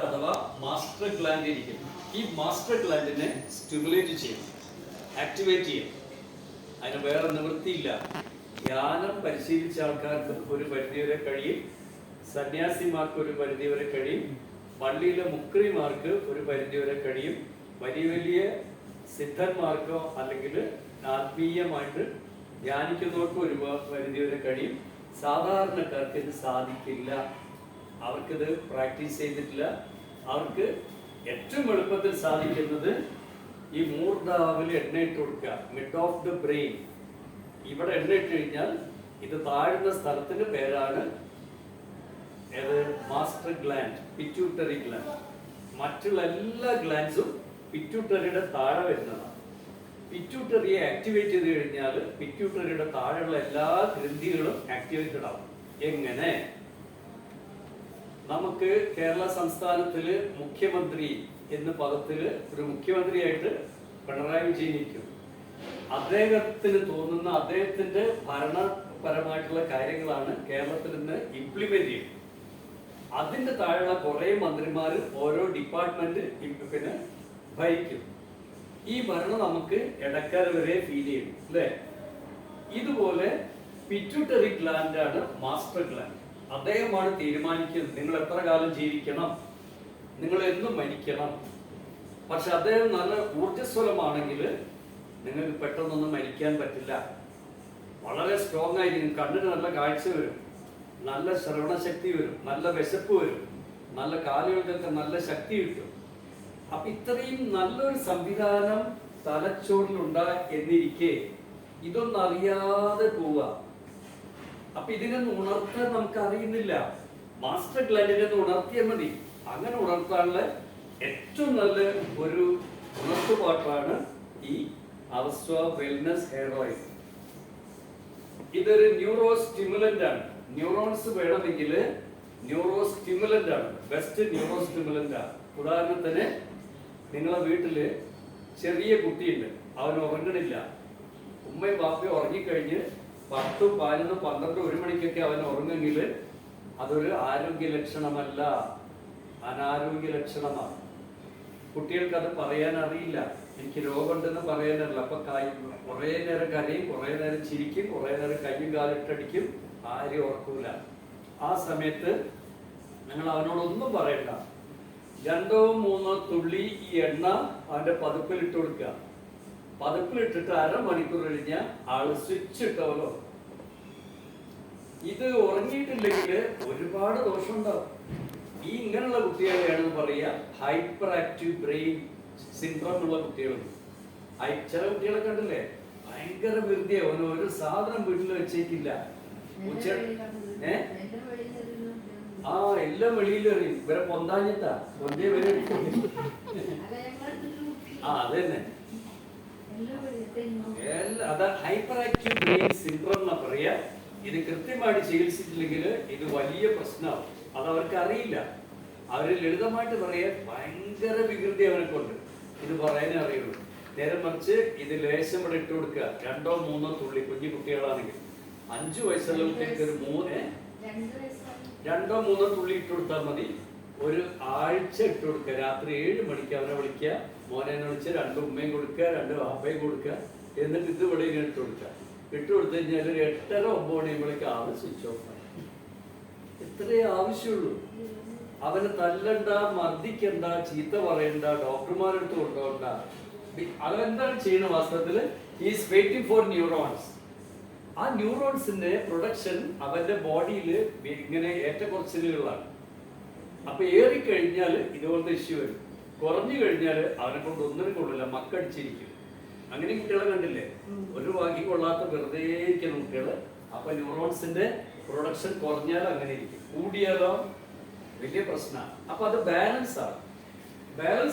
അഥവാ master gland ഇരിക്കും. ഈ മാസ്റ്റർ ഗ്ലാൻഡിനെ സ്റ്റിമുലേറ്റ് ചെയ്യും. ആക്ടിവേറ്റ് ചെയ്യും. അതിന് വേറെ നിവൃത്തിയില്ല. ധ്യാനം പരിശീലിച്ച ആൾക്കാർക്ക് ഒരു പരിധിവരെ കഴിയും. സന്യാസിമാർക്ക് ഒരു പരിധിവരെ കഴിയും. പള്ളിയിലെ മുക്രിമാർക്ക് ഒരു പരിധിവരെ കഴിയും. വലിയ വലിയ സിദ്ധന്മാർക്കോ അല്ലെങ്കിൽ ആത്മീയമായിട്ട് ധ്യാനിക്കുന്നവർക്കോ ഒരു പരിധിവരെ കഴിയും. സാധാരണക്കാർക്ക് ഇത് സാധിക്കില്ല. അവർക്കിത് പ്രാക്ടീസ് ചെയ്തിട്ടില്ല. അവർക്ക് ഏറ്റവും എളുപ്പത്തിൽ സാധിക്കുന്നത് ഈ മൂർധാവിൽ എണ്ണ ഇട്ട് കൊടുക്കുക മിഡ് ഓഫ് ദ ബ്രെയിൻ ഇവിടെ എണ്ണ ഇട്ട് കഴിഞ്ഞാൽ ഇത് താഴ്ന്ന സ്ഥലത്തിന്റെ പേരാണ് ഏത്? മാസ്റ്റർ ഗ്ലാൻഡ് പിറ്റ്യൂട്ടറി ഗ്ലാൻഡ് മറ്റുള്ള എല്ലാ ഗ്ലാൻഡ്സും പിറ്റ്യൂട്ടറിയുടെ താഴെ വരുന്നതാണ് പിറ്റ്യൂട്ടറിയെ ആക്ടിവേറ്റ് ചെയ്ത് കഴിഞ്ഞാൽ പിറ്റ്യൂട്ടറിയുടെ താഴെയുള്ള എല്ലാ ഗ്രന്ഥികളും ആക്ടിവേറ്റഡ് ആവും. എങ്ങനെ? നമുക്ക് കേരള സംസ്ഥാനത്തിൽ മുഖ്യമന്ത്രി എന്ന പദത്തിൽ ഒരു മുഖ്യമന്ത്രിയായിട്ട് പിണറായി വിജയൻ ഇരിക്കും. അദ്ദേഹത്തിന് തോന്നുന്ന അദ്ദേഹത്തിന്റെ ഭരണപരമായിട്ടുള്ള കാര്യങ്ങളാണ് കേരളത്തിൽ നിന്ന് ഇംപ്ലിമെന്റ് ചെയ്യുന്നത് അതിന്റെ താഴെയുള്ള കുറെ മന്ത്രിമാർ ഓരോ ഡിപ്പാർട്ട്മെന്റ് പിന്നെ ഭരിക്കും. ഈ ഭരണം നമുക്ക് ഇടക്കാല വരെ ഫീൽ ചെയ്യും അല്ലേ? ഇതുപോലെ പിറ്റുട്ടറി ഗ്ലാൻഡാണ് മാസ്റ്റർ ഗ്ലാൻഡ് അദ്ദേഹമാണ് തീരുമാനിക്കുന്നത്. നിങ്ങൾ എത്ര കാലം ജീവിക്കണം? നിങ്ങൾ എന്നും മരിക്കണം? പക്ഷെ അദ്ദേഹം നല്ല ഊർജസ്വലമാണെങ്കിൽ നിങ്ങൾക്ക് പെട്ടെന്നൊന്നും മരിക്കാൻ പറ്റില്ല. വളരെ സ്ട്രോങ് ആയിരിക്കും. കണ്ണിന് നല്ല കാഴ്ച വരും. നല്ല ശ്രവണശക്തി വരും. നല്ല വിശപ്പ് വരും. നല്ല കാലുകൾക്കൊക്കെ നല്ല ശക്തി കിട്ടും. അപ്പൊ ഇത്രയും നല്ലൊരു സംവിധാനം തലച്ചോറിലുണ്ടാ എന്നിരിക്കെ ഇതൊന്നും അറിയാതെ പോവുക അപ്പൊ ഇതിനൊന്നും ഉണർത്താൻ നമുക്ക് അറിയുന്നില്ല മാസ്റ്റർ ഗ്ലാൻഡിനെ ഉണർത്തിയാൽ മതി. അങ്ങനെ ഉണർത്താനുള്ള ഏറ്റവും നല്ല ഒരു ഉണർത്തുപാട്ടാണ് ഈ അവസ്വ വെൽനസ് ഹെയർ ഓയിൽ ഇതൊരു ന്യൂറോ സ്റ്റിമുലന്റ് ആണ്. ന്യൂറോൺസ് വേണമെങ്കിൽ ന്യൂറോ സ്റ്റിമുലന്റ് ആണ്. ബെസ്റ്റ് ന്യൂറോ സ്റ്റിമുലന്റ് ആണ് ഉദാഹരണത്തിന് നിങ്ങളെ വീട്ടിൽ ചെറിയ കുട്ടിയുണ്ട്. അവൻ ഉറങ്ങണില്ല. ഉമ്മയും ബാപ്പയും ഉറങ്ങിക്കഴിഞ്ഞ് പത്തും പതിനൊന്നും പന്ത്രണ്ടും ഒരു മണിക്കൊക്കെ അവൻ ഉറങ്ങുമെങ്കിൽ അതൊരു ആരോഗ്യ ലക്ഷണമല്ല. അനാരോഗ്യ ലക്ഷണമാണ് കുട്ടികൾക്ക് അത് പറയാൻ അറിയില്ല. എനിക്ക് രോഗമുണ്ടെന്ന് പറയാനല്ല അപ്പൊ കൈ കുറേ നേരം കരയും കുറേ നേരം ചിരിക്കും കുറേ നേരം കയ്യും കാലിട്ടടിക്കും ആരും ഓർക്കൂല. ആ സമയത്ത് നിങ്ങൾ അവനോടൊന്നും പറയണ്ട. രണ്ടോ മൂന്നോ തുള്ളി ഈ എണ്ണ അവന്റെ പതുപ്പിലിട്ട് കൊടുക്കുക. പതുപ്പിലിട്ടിട്ട് അരമണിക്കൂർ കഴിഞ്ഞ ആൾ സ്വിച്ച് ഇട്ടവലോ ഇത് ഉറങ്ങിയിട്ടില്ലെങ്കിൽ ഒരുപാട് ദോഷമുണ്ടാവും. ഈ ഇങ്ങനെയുള്ള കുട്ടികളെയാണ് പറയുക ഹൈപ്പർ ആക്റ്റീവ് ബ്രെയിൻ സിൻഡ്രോം ഉള്ള കുട്ടികളും. ഐ ചില കുട്ടികളെ കണ്ടില്ലേ? ഭയങ്കര വെറുതെ അവന് ഒരു സാധനം വീട്ടിൽ വെച്ചേക്കില്ല. ഉച്ച ഏ? ആ എല്ലാം വെളിയിൽ എറിയും ഇവരെ പൊന്താഞ്ഞിട്ടാ. പൊന്തേ വരും ആ അതന്നെ തന്നെ. എല്ലാ- അത് ഹൈപ്പർ ആക്റ്റീവ് ബ്രെയിൻ സിൻഡ്രോം എന്നാ പറയാ. ഇത് കൃത്യമായിട്ട് ചികിത്സിച്ചില്ലെങ്കിൽ ഇത് വലിയ പ്രശ്നമാണ് അത് അവർക്ക് അറിയില്ല. അവർ ലളിതമായിട്ട് പറയാൻ ഭയങ്കര വികൃതി അവനെക്കൊണ്ട്. ഇത് പറയാനേ അറിയുള്ളൂ. നേരെ മറിച്ച് ഇത് ലേശം ഇവിടെ ഇട്ട് കൊടുക്കുക. രണ്ടോ മൂന്നോ തുള്ളി കുഞ്ഞു കുട്ടികളാണെങ്കിൽ. അഞ്ചു വയസ്സുള്ള കുട്ടികൾക്ക് ഒരു മൂന്ന് രണ്ടോ മൂന്നോ തുള്ളി ഇട്ട് കൊടുത്താൽ മതി. ഒരു ആഴ്ച ഇട്ട് കൊടുക്കുക. രാത്രി ഏഴ് മണിക്ക് അവനെ വിളിക്കുക. മോനെ വിളിച്ച് രണ്ട് ഉമ്മയും കൊടുക്കുക രണ്ട് വാപ്പയും കൊടുക്കുക. എന്നിട്ട് ഇത് ഇവിടെ ഇങ്ങനെ ഇട്ട് കൊടുക്കുക. ഇട്ട് കൊടുത്തു കഴിഞ്ഞാൽ ഒരു എട്ടര ഒമ്പത് മണിയുമ്പോഴേക്ക് ആൾ സ്വിച്ച് ഓഫ് ആയി. ഇത്രയേ ആവശ്യമുള്ളൂ. അവനെ തല്ലണ്ട മർദ്ദിക്കണ്ട ചീത്ത പറയണ്ട ഡോക്ടർമാരെടുത്ത് കൊണ്ടുപോകണ്ട. അവനെന്താണ് ചെയ്യുന്ന വാസ്തവത്തിൽ ഈസ് വെയിറ്റിംഗ് ഫോർ ന്യൂറോൺസ് ആ ന്യൂറോൺസിന്റെ പ്രൊഡക്ഷൻ അവന്റെ ബോഡിയിൽ ഇങ്ങനെ ഏറ്റക്കുറച്ചിലുകളാണ്. അപ്പൊ ഏറിക്കഴിഞ്ഞാൽ ഇതുപോലത്തെ ഇഷ്യൂ വരും. കുറഞ്ഞു കഴിഞ്ഞാൽ അവനെ കൊണ്ട് ഒന്നിനും കൊള്ളില്ല മക്കടിച്ചിരിക്കും. അങ്ങനെ കുട്ടികളെ കണ്ടില്ലേ? ഒരു വാക്കി കൊള്ളാത്ത വെറുതെ ഇരിക്കുന്ന കുട്ടികൾ. അപ്പൊ ന്യൂറോൺസിന്റെ പ്രൊഡക്ഷൻ കുറഞ്ഞാൽ അങ്ങനെ ഇരിക്കും. കൂടിയാലോ? വലിയ പ്രശ്നമാണ് അപ്പൊ അത് ബാലൻസ് ആണ്. ബാലൻസ്